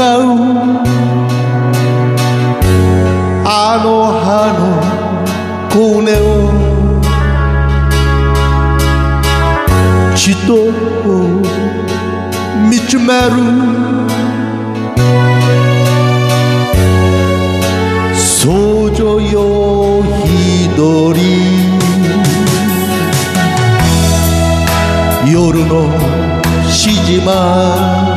う。あの葉の骨をじっと見つめる。少女よ一人。夜のしじま。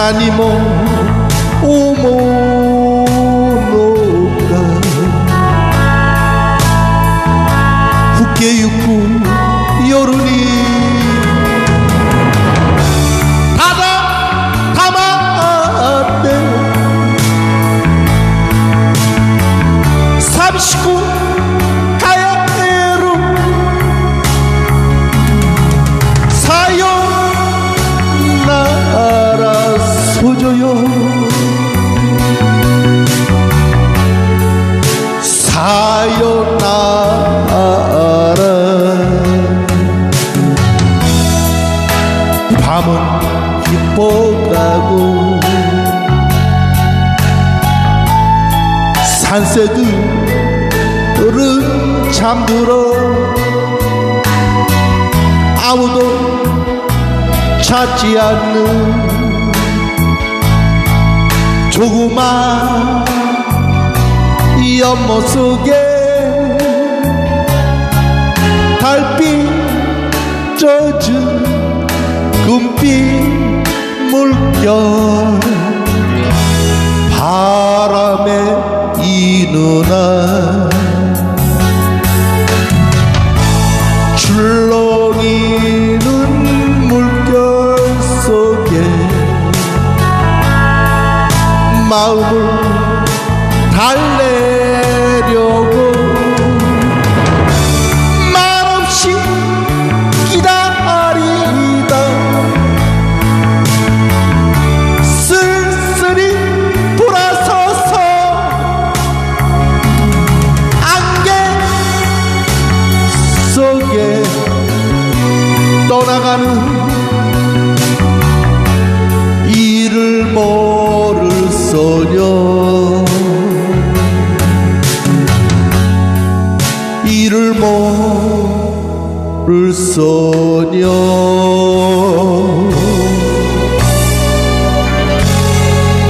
何も思うのか更けゆく夜にただたまって寂しく 밤은 깊어가고 산새들은 잠들어 아무도 찾지 않는 조그만 연못 속에 달빛 젖은 금빛 물결. 바람에 이 누나 출렁이는 물결 속에 마음을 달래려고 불소녀.